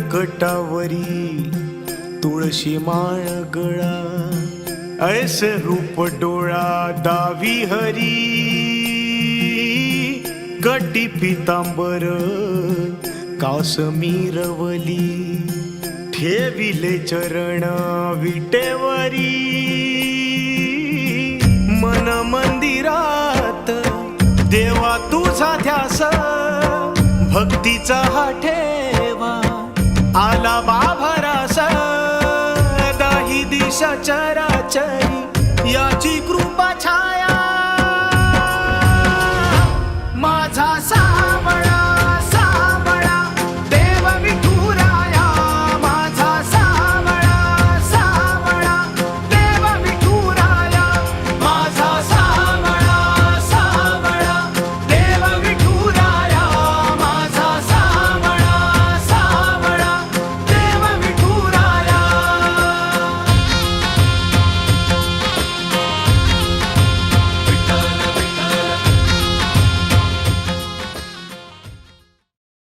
गटावरी तुळशी माळ गळा ऐस रूप डोळा दावी हरी. कटी पितांबर कासमीरवली ठेविले चरण विटेवरी. मन मंदिरात देवा तुझा ध्यास भक्तीचा हा ठेव. आला बाभरास दाही दिशा चराचरी याची कृपा छान